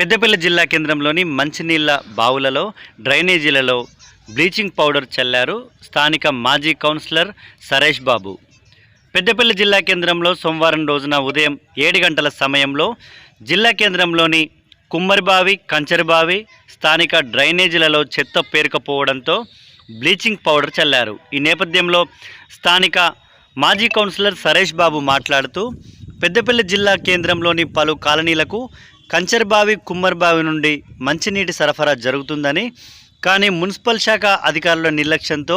పెద్దపల్లి జిల్లా కేంద్రంలోని మంచినీళ్ళ బావులలో డ్రైనేజీలలో బ్లీచింగ్ పౌడర్ చల్లారు స్థానిక మాజీ కౌన్సిలర్ సరేష్ బాబు. పెద్దపల్లి జిల్లా కేంద్రంలో సోమవారం రోజున ఉదయం ఏడు గంటల సమయంలో జిల్లా కేంద్రంలోని కుమ్మరిబావి కంచరిబావి స్థానిక డ్రైనేజీలలో చెత్త పేరుకపోవడంతో బ్లీచింగ్ పౌడర్ చల్లారు. ఈ నేపథ్యంలో స్థానిక మాజీ కౌన్సిలర్ సరేష్ బాబు మాట్లాడుతూ పెద్దపల్లి జిల్లా కేంద్రంలోని పలు కాలనీలకు కంచర్బావి కుమ్మర్బావి నుండి మంచినీటి సరఫరా జరుగుతుందని కానీ మున్సిపల్ శాఖ అధికారుల నిర్లక్ష్యంతో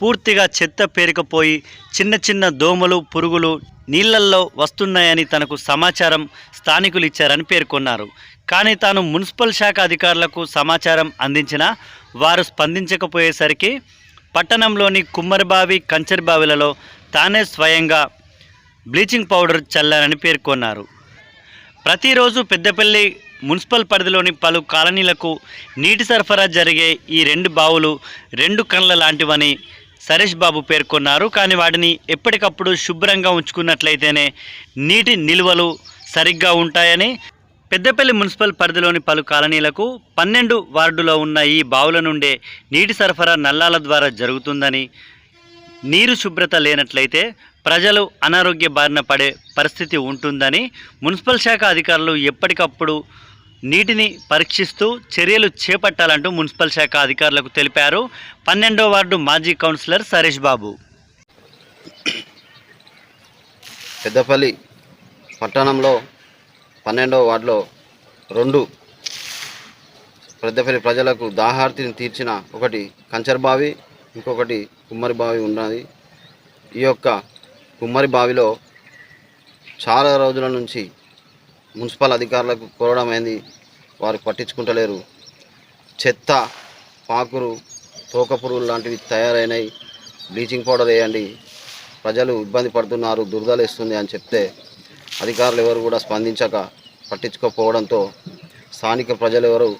పూర్తిగా చెత్త పేరుకుపోయి చిన్న చిన్న దోమలు పురుగులు నీళ్ళల్లో వస్తున్నాయని తనకు సమాచారం స్థానికులు ఇచ్చారని పేర్కొన్నారు. కానీ తాను మున్సిపల్ శాఖ అధికారులకు సమాచారం అందించినా వారు స్పందించకపోయేసరికి పట్టణంలోని కుమ్మరిబావి కంచర్బావిలలో తానే స్వయంగా బ్లీచింగ్ పౌడర్ చల్లారని పేర్కొన్నారు. ప్రతిరోజు పెద్దపల్లి మున్సిపల్ పరిధిలోని పలు కాలనీలకు నీటి సరఫరా జరిగే ఈ రెండు బావులు రెండు కళ్ళ లాంటివని సరేష్ బాబు పేర్కొన్నారు. కానీ వాటిని ఎప్పటికప్పుడు శుభ్రంగా ఉంచుకున్నట్లయితేనే నీటి నిల్వలు సరిగ్గా ఉంటాయని పెద్దపల్లి మున్సిపల్ పరిధిలోని పలు కాలనీలకు పన్నెండు వార్డులో ఉన్న ఈ బావుల నుండే నీటి సరఫరా నల్లాల ద్వారా జరుగుతుందని నీరు శుభ్రత లేనట్లయితే ప్రజలు అనారోగ్య బారిన పడే పరిస్థితి ఉంటుందని మున్సిపల్ శాఖ అధికారులు ఎప్పటికప్పుడు నీటిని పరీక్షిస్తూ చర్యలు చేపట్టాలంటూ మున్సిపల్ శాఖ అధికారులకు తెలిపారు. పన్నెండో వార్డు మాజీ కౌన్సిలర్ సరేష్ బాబు. పెద్దపల్లి పట్టణంలో పన్నెండవ వార్డులో రెండు పెద్దపల్లి ప్రజలకు దాహార్తిని తీర్చిన ఒకటి కంచర్ బావి ఇంకొకటి కుమ్మరి బావి ఉన్నది. ఈ యొక్క కుమ్మరి బావిలో చాలా రోజుల నుంచి మున్సిపల్ అధికారులకు కోరడమైంది వారు పట్టించుకుంటలేరు. చెత్త పాకురు తోక పురుగులు లాంటివి తయారైనాయి. బ్లీచింగ్ పౌడర్ వేయండి. ప్రజలు ఇబ్బంది పడుతున్నారు దురదలేస్తుంది అని చెప్తే అధికారులు ఎవరు కూడా స్పందించక పట్టించుకోకపోవడంతో స్థానిక ప్రజలు ఎవరు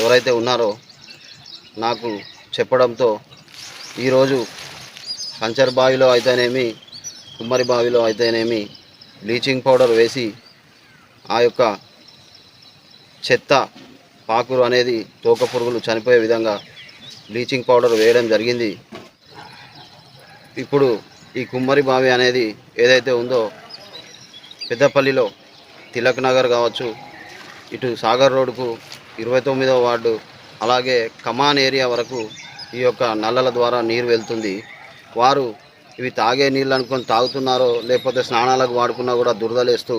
ఎవరైతే ఉన్నారో నాకు చెప్పడంతో ఈరోజు కంచర్ బావిలో అయితేనేమి కుమ్మరి బావిలో అయితేనేమి బ్లీచింగ్ పౌడర్ వేసి ఆ యొక్క చెత్త పాకురు అనేది తోక పురుగులు చనిపోయే విధంగా బ్లీచింగ్ పౌడర్ వేయడం జరిగింది. ఇప్పుడు ఈ కుమ్మరి బావి అనేది ఏదైతే ఉందో పెద్దపల్లిలో తిలక్ నగర్ కావచ్చు ఇటు సాగర్ రోడ్డుకు ఇరవై తొమ్మిదవ వార్డు అలాగే కమాన్ ఏరియా వరకు ఈ యొక్క నల్లల ద్వారా నీరు వెళ్తుంది. వారు ఇవి తాగే నీళ్ళు అనుకొని తాగుతున్నారో లేకపోతే స్నానాలకు వాడుకున్నా కూడా దురదలేస్తూ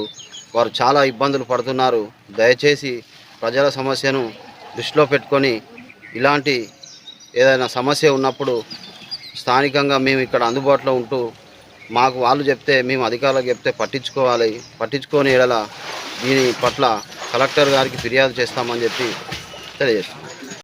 వారు చాలా ఇబ్బందులు పడుతున్నారు. దయచేసి ప్రజల సమస్యను దృష్టిలో పెట్టుకొని ఇలాంటి ఏదైనా సమస్య ఉన్నప్పుడు స్థానికంగా మేము ఇక్కడ అందుబాటులో ఉంటూ మాకు వాళ్ళు చెప్తే మేము అధికారులకు చెప్తే పట్టించుకోవాలి. పట్టించుకొని ఎడల దీని పట్ల కలెక్టర్ గారికి ఫిర్యాదు చేస్తామని చెప్పి తెలియజేస్తాం